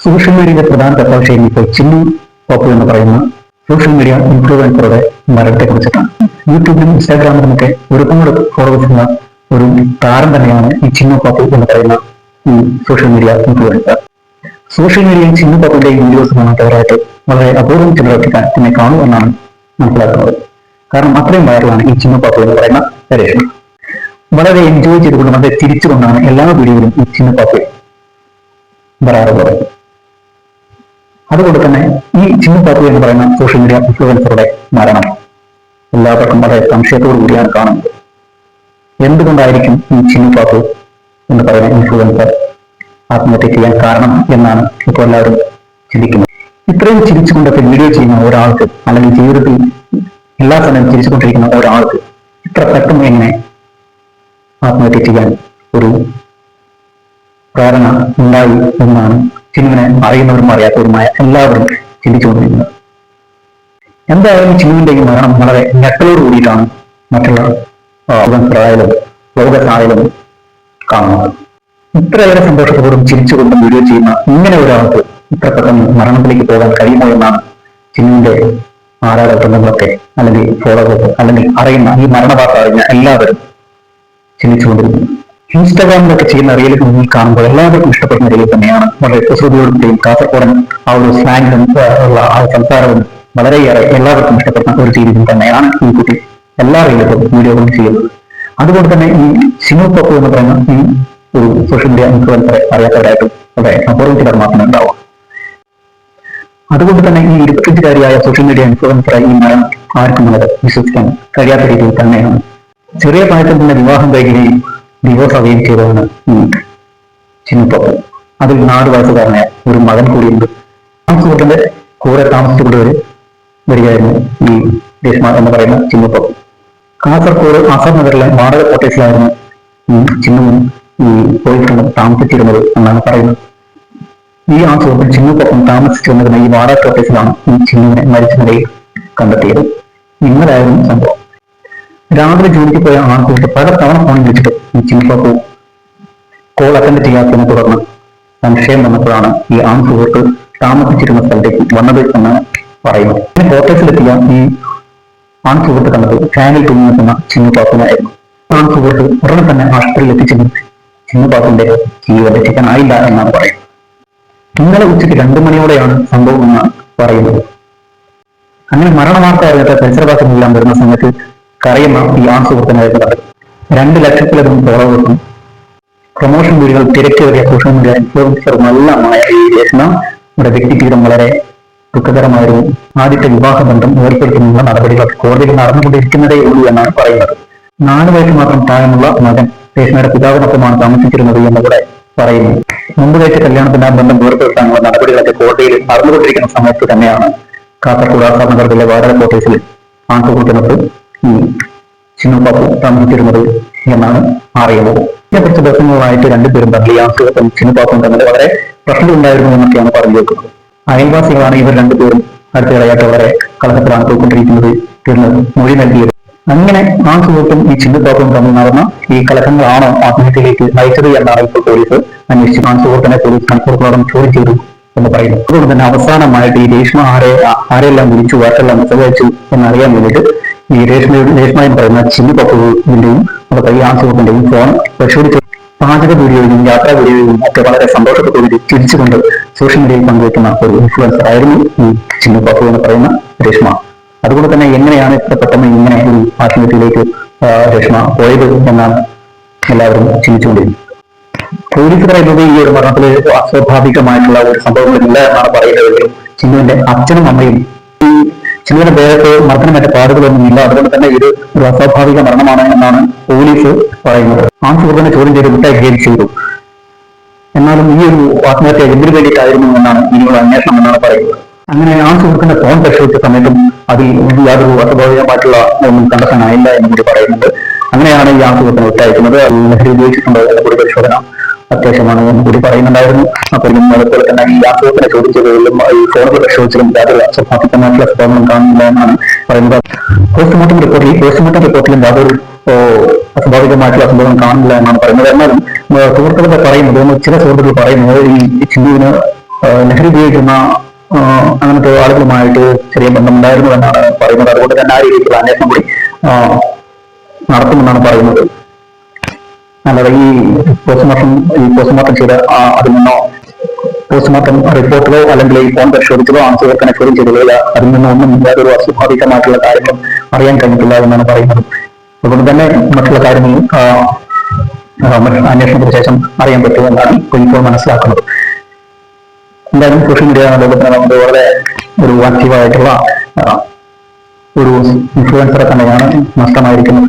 Social മീഡിയയുടെ പ്രധാന വിഷയം ഇപ്പോൾ ചിന്നു പോപ്പു എന്ന് പറയുന്ന സോഷ്യൽ മീഡിയ ഇൻഫ്ലുവൻസറുടെ മരണത്തെ കുറിച്ചിട്ടാണ് യൂട്യൂബിലും ഇൻസ്റ്റാഗ്രാമിലും ഒക്കെ ഒരുപാട് ഫോളോവേഴ്സ് ഉള്ള ഒരു താരം തന്നെയാണ് ഈ ചിന്നു പോപ്പു എന്ന് പറയുന്ന ഈ സോഷ്യൽ മീഡിയ ഇൻഫ്ലുവൻസർ സോഷ്യൽ മീഡിയയിൽ ചിന്നു പോപ്പുവിന്റെ വീഡിയോസ് കാണാത്തവരായിട്ട് വളരെ അപൂർവം ചിലരൊക്കെ തന്നെ എന്നാണ് മനസ്സിലാക്കുന്നത്. കാരണം അത്രയും വൈറലാണ് ഈ ചിന്നു പോപ്പു എന്ന് പറയുന്ന പരീക്ഷണം വളരെ എൻജോയ് ചെയ്തുകൊണ്ട് വളരെ തിരിച്ചുകൊണ്ടാണ് എല്ലാ വീഡിയോയിലും ഈ ചിന്നു പോപ്പു വരാറുള്ളത്. അതുകൊണ്ട് തന്നെ ഈ ചിന്നു പാപ്പു എന്ന് പറയുന്ന സോഷ്യൽ മീഡിയ ഇൻഫ്ലുവൻസറുടെ മരണം. എല്ലാവർക്കും വളരെ സംശയത്തോടു കൂടിയാണ് കാണുന്നത്. എന്തുകൊണ്ടായിരിക്കും ഈ ചിന്നു പാപ്പു എന്ന് പറയുന്ന ഇൻഫ്ലുവൻസർ ആത്മഹത്യ ചെയ്യാൻ കാരണം എന്നാണ് ഇപ്പോൾ എല്ലാവരും ചിന്തിക്കുന്നത്. ഇത്രയും ചിരിച്ചുകൊണ്ടൊക്കെ വീഡിയോ ചെയ്യുന്ന ഒരാൾക്ക് അല്ലെങ്കിൽ ജീവിതത്തിൽ എല്ലാ സമയം ചിരിച്ചുകൊണ്ടിരിക്കുന്ന ഒരാൾക്ക് ഇത്ര പെട്ടെന്ന് എങ്ങനെ ആത്മഹത്യ ചെയ്യാൻ ഒരു പ്രേരണ ഉണ്ടായി എന്നാണ് ചിന്നുവിനെ അറിയുന്നവരും അറിയാത്തവരുമായ എല്ലാവരും ചിന്തിച്ചുകൊണ്ടിരിക്കുന്നത് എന്തായാലും ചിന്നുവിന്റെ ഈ മരണം വളരെ ഞെട്ടലോട് കൂടിയിട്ടാണ് മറ്റുള്ള ആയാലും ലോകത്തായാലും കാണുന്നത്. ഇത്രയേറെ സന്തോഷത്തോടും ചിരിച്ചുകൊണ്ടും വീഡിയോ ചെയ്യുന്ന ഇങ്ങനെ ഒരാൾക്ക് ഇത്ര പെട്ടെന്ന് മരണത്തിലേക്ക് പോകാൻ കഴിയുമോ എന്നാണ് ചിന്നുവിന്റെ ആരാധക ബന്ധങ്ങളൊക്കെ അല്ലെങ്കിൽ ഫോളോവേഴ്സ് അല്ലെങ്കിൽ അറിയുന്ന ഈ മരണവാർത്ത അറിഞ്ഞ എല്ലാവരും ചിന്തിച്ചുകൊണ്ടിരിക്കുന്നു. ഇൻസ്റ്റാഗ്രാമിലൊക്കെ ചെയ്യുന്ന റീലുകൾ നിങ്ങൾ കാണുമ്പോൾ എല്ലാവർക്കും ഇഷ്ടപ്പെടുന്ന റീൽ തന്നെയാണ്. വളരെ കുസൃതിയോടുകൂടിയും കാസർഗോഡൻ ആ ഒരു സ്ലാങ്ങും ഉള്ള ആ സംസാരവും വളരെയേറെ എല്ലാവർക്കും ഇഷ്ടപ്പെടുന്ന ഒരു രീതിയും തന്നെയാണ് ഈ കുട്ടി എല്ലാ റീലുകളും വീഡിയോകളും ചെയ്യുന്നത്. അതുകൊണ്ട് തന്നെ ഈ സിനിമ പപ്പു എന്ന് പറയുന്ന ഈ ഒരു സോഷ്യൽ മീഡിയ ഇൻഫ്ലുവൻസർ അറിയാത്തവരായിട്ടും വളരെ അപൂർവം ചിലർ മാത്രമേ ഉണ്ടാവും അതുകൊണ്ട് തന്നെ ഈ ഇരുപത്തഞ്ചുകാരിയായ സോഷ്യൽ മീഡിയ ഇൻഫ്ലുവൻസർ ഈ മരണം ആർക്കും വളരെ വിശ്വസിക്കാൻ കഴിയാത്ത രീതിയിൽ തന്നെയാണ്. ചെറിയ പ്രായത്തിൽ തന്നെ വിവാഹം കഴിയുകയും ഡിവോഴ്സ് ആവുകയും ചെയ്തതാണ് ഈ ചിന്നുപ്പപ്പ് അതിൽ നാല് വയസ്സുകാരനായ ഒരു മകൻ കൂടിയുണ്ട്. ആ സുഹൃത്തിന്റെ കൂടെ താമസിച്ചുകൊണ്ട് ഒരു വരികയായിരുന്നു ഈ രേഷ്മ എന്ന് പറയുന്ന ചിന്നുപ്പപ്പ് കാസർഗോഡ് ആസാദ് നഗറിലെ വാടക കോട്ടേഴ്സിലായിരുന്നു ചിന്നുവും ഈ ബോയ്ഫ്രണ്ടും താമസിച്ചിരുന്നത് എന്നാണ് പറയുന്നത്. ഈ ആ സുഹൃത്തിൽ ചിന്നുക്കൊപ്പം താമസിച്ചിരുന്നതിന് ഈ വാടക കോട്ടേഴ്സിലാണ് ഈ ചിന്നുവിനെ മരിച്ച നിലയിൽ കണ്ടെത്തിയത്. ഇന്നലായിരുന്നു സംഭവം. രാവിലെ ജോലിക്ക് പോയ ആൺകുട്ടി പല തവണ ഫോണിൽ വിളിച്ചിട്ട് ഈ ചിൻപാപ്പു കോൾ അറ്റൻഡ് ചെയ്യാത്തതിനെ തുടർന്ന് സംശയം വന്നപ്പോഴാണ് ഈ ആൺ സുഹൃത്ത് താമസിച്ചിരുന്ന സ്ഥലത്തേക്ക് വന്നത് എന്ന് പറയുന്നു പിന്നെ കോട്ടേഴ്സിലെത്തിയ ഈ ആൺ സുഹൃത്ത് കണ്ടത് ഫാനിൽ തൂങ്ങി നിൽക്കുന്ന ചിന്നുപാപ്പിനായിരുന്നു ആൺ സുഹൃത്ത് ഉടനെ തന്നെ ആശുപത്രിയിൽ എത്തിച്ചെങ്കിൽ ചിന്നുപാപ്പിന്റെ ജീവൻ രക്ഷിക്കാനായില്ല എന്നാണ് പറയുന്നത്. ഇന്നലെ ഉച്ചയ്ക്ക് രണ്ടു മണിയോടെയാണ് സംഭവം എന്നാണ് പറയുന്നത്. അങ്ങനെ മരണവാർത്ത അറിയാത്ത പരിസരവാസികളെല്ലാം വരുന്ന സമയത്ത് കറിയുന്ന ആൺ സുഹൃത്തിനായിട്ട് പറയും രണ്ട് ലക്ഷത്തിലധികം ഫോളോവേഴ്സും പ്രൊമോഷൻ വീഡിയോകൾ തിരക്കേറിയ സോഷ്യൽ മീഡിയ ഇൻഫ്ലുവൻസറും എല്ലാമായ ഈ നമ്മുടെ വ്യക്തി വ്യക്തിജീവിതം വളരെ ദുഃഖകരമായൊരു ആദ്യത്തെ വിവാഹ ബന്ധം ഏർപ്പെടുത്തുന്നുള്ള നടപടികൾ കോടതിയിൽ നടന്നുകൊണ്ടിരിക്കുന്നതേ ഉള്ളൂ എന്നാണ് പറയുന്നത്. നാല് വയസ്സ് മാത്രം പ്രായമുള്ള മകൻ രേഷ്മയുടെ പിതാവിനൊപ്പമാണ് താമസിച്ചിരുന്നത് എന്ന് കൂടെ പറയുന്നു. മുമ്പ് കഴിച്ച കല്യാണത്തിന്റെ ആ ബന്ധം ഏർപ്പെടുത്താനുള്ള നടപടികളൊക്കെ കോടതിയിൽ നടന്നുകൊണ്ടിരിക്കുന്ന സമയത്ത് തന്നെയാണ് കാസർഗോഡ് ആസാദ് നഗറിലെ വാടക കോട്ടേഴ്സിൽ ആൺകുട്ടികൾക്ക് ഈ ചിന്നുപാപ്പു താമസിച്ചിരുന്നത് എന്നാണ് അറിയുന്നത്. ഇതിനെ കുറച്ച് ദിവസങ്ങളായിട്ട് രണ്ടുപേരും തമ്മിൽ ഈ ആൺസുഹൃത്തും ചിന്നുപാപ്പും തമ്മിൽ വളരെ പ്രശ്നങ്ങളുണ്ടായിരുന്നു എന്നൊക്കെയാണ് പറഞ്ഞു വെക്കുന്നത് അയൽവാസികളാണ് ഇവർ രണ്ടുപേരും അടുത്തിടെയായിട്ട് വളരെ കലഹത്തിലാണ് പോയിക്കൊണ്ടിരിക്കുന്നത് എന്ന് മൊഴി നൽകിയത്. അങ്ങനെ ആ സുഹൃത്തും ഈ ചിന്നുപാപ്പും തമ്മിൽ നടന്ന ഈ കലഹങ്ങളാണോ ആത്മഹത്യയിലേക്ക് നയിച്ചത് എന്നാണ് ഇപ്പോൾ പോലീസ് അന്വേഷിച്ചു ആ സുഹൃത്തിനെ പോലീസ് കണക്കൂർക്കോളം ചോദ്യം ചെയ്തു എന്ന് പറയുന്നു. അതുകൊണ്ട് തന്നെ അവസാനമായിട്ട് ഈ രേഷ്മ ആരെ ആരെല്ലാം വിളിച്ചു ആരെല്ലാം മെസ്സേജ് അയച്ചു എന്നറിയാൻ വേണ്ടിയിട്ട് ഈ രേഷ്മയുടെ രേഷ്മയും പറയുന്ന ചിന്നു പപ്പുവിന്റെയും ഈ ആ സുഹൃത്തിന്റെയും ഫോൺ പരിശോധിച്ച് പാചക വീഡിയോയിലും യാത്രാ വീഡിയോയിലും ഒക്കെ വളരെ സന്തോഷത്തോടുകൂടി തിരിച്ചുകൊണ്ട് സോഷ്യൽ മീഡിയയിൽ പങ്കുവയ്ക്കുന്ന ഒരു ഇൻഫ്ലുവൻസർ ആയിരുന്നു ഈ ചിന്നു പപ്പു എന്ന് പറയുന്ന രേഷ്മ. അതുകൊണ്ട് തന്നെ എങ്ങനെയാണ് ഇത്ര പെട്ടെന്ന് ഇങ്ങനെ ഒരു ആത്മഹത്യയിലേക്ക് രേഷ്മ പോയത് എന്നാണ് എല്ലാവരും ചിന്തിച്ചുകൊണ്ടിരുന്നത്. പോലീസ് പറയുന്നത് ഈ ഒരു മരണത്തിൽ അസ്വാഭാവികമായിട്ടുള്ള ഒരു സംഭവങ്ങളില്ല എന്നാണ് പറയുന്നതെങ്കിലും ചിന്നുവിന്റെ അച്ഛനും അമ്മയും ചിന്നുവിന്റെ ദേഹത്ത് മർദ്ദനമേറ്റ പാടുകളൊന്നും ഇല്ല. അതുകൊണ്ട് തന്നെ ഇത് ഒരു അസ്വാഭാവിക മരണമാണ് എന്നാണ് പോലീസ് പറയുന്നത്. ആ സുഹൃത്തിനെ ചോദ്യം ചെയ്ത് വിട്ടയക്കുകയും ചെയ്തു. എന്നാലും ഈ ഒരു ആത്മഹത്യ എന്തിനു വേണ്ടിയിട്ടായിരുന്നു എന്നാണ് ഇനിയുള്ള അന്വേഷണം എന്നാണ് പറയുന്നത്. അങ്ങനെ ആ സുഹൃത്തിന്റെ ഫോൺ പരിശോധിച്ച സമയത്തും അതിൽ യാതൊരു അസ്വാഭാവികമായിട്ടുള്ള ഒന്നും കണ്ടെത്താനായില്ല എന്ന് കൂടി പറയുന്നുണ്ട്. അങ്ങനെയാണ് ഈ ആ സുഹൃത്തിനെ വിട്ടയക്കുന്നത് ലഹരി ഉപയോഗിച്ചിട്ടുണ്ടോ? എന്ന പരിശോധന അത്യാവശ്യമാണ് കൂടി പറയുന്നുണ്ടായിരുന്നു. അപ്പൊ അതുപോലെ തന്നെ ഈ സുഹൃത്തിനെ ചോദിച്ചതിലും ഈ ഫോണുകൾ പരിശോധിച്ചതും യാതൊരു അസ്വാഭാവികമായിട്ടുള്ള സ്ഫോടനം എന്നാണ് പറയുന്നത്. പോസ്റ്റ്മോർട്ടം റിപ്പോർട്ടിൽ പോസ്റ്റ്മോർട്ടം റിപ്പോർട്ടിലും യാതൊരു അസ്വാഭാവികമായിട്ടുള്ള സംഭവം കാണുന്നില്ല എന്നാണ് പറയുന്നത്. എന്നാലും ആ, സുഹൃത്തുക്കളൊക്കെ പറയുന്നത് ചില സുഹൃത്തുക്കൾ പറയുന്നത് ഈ ചിന്തുവിന് ലഹരി ഉപയോഗിക്കുന്ന അങ്ങനത്തെ ആളുകളുമായിട്ട് ചെറിയ ബന്ധമുണ്ടായിരുന്നു എന്നാണ് പറയുന്നത്. അതുകൊണ്ട് തന്നെ ആ രീതിയിലുള്ള അന്വേഷണം കൂടി നടത്തുമെന്നാണ് പറയുന്നത്. അല്ലാതെ ഈ പോസ്റ്റ്മോർട്ടം ഈ പോസ്റ്റ്മോർട്ടം ചെയ്ത അതിൽ നിന്നോ പോസ്റ്റ്മോർട്ടം റിപ്പോർട്ടിലോ അല്ലെങ്കിൽ ഈ ഫോൺ പരിശോധിച്ചതോ ആണ് സുഹൃത്തിനെ ചോദ്യം ചെയ്തതോ അതിൽ നിന്നൊന്നും യാതൊരു അസ്വാഭാവികമായിട്ടുള്ള കാര്യങ്ങൾ അറിയാൻ കഴിഞ്ഞിട്ടില്ല എന്നാണ് പറയുന്നത്. അതുകൊണ്ട് തന്നെ മറ്റുള്ള മറ്റ് അന്വേഷണത്തിന് ശേഷം അറിയാൻ പറ്റുമെന്നാണ് ഇപ്പോൾ മനസ്സിലാക്കുന്നത്. എന്തായാലും സോഷ്യൽ മീഡിയ ലോകത്തിന് നമുക്ക് വളരെ ഒരു ആക്റ്റീവായിട്ടുള്ള ഒരു ഇൻഫ്ലുവൻസറെ തന്നെയാണ് നഷ്ടമായിരിക്കുന്നത്.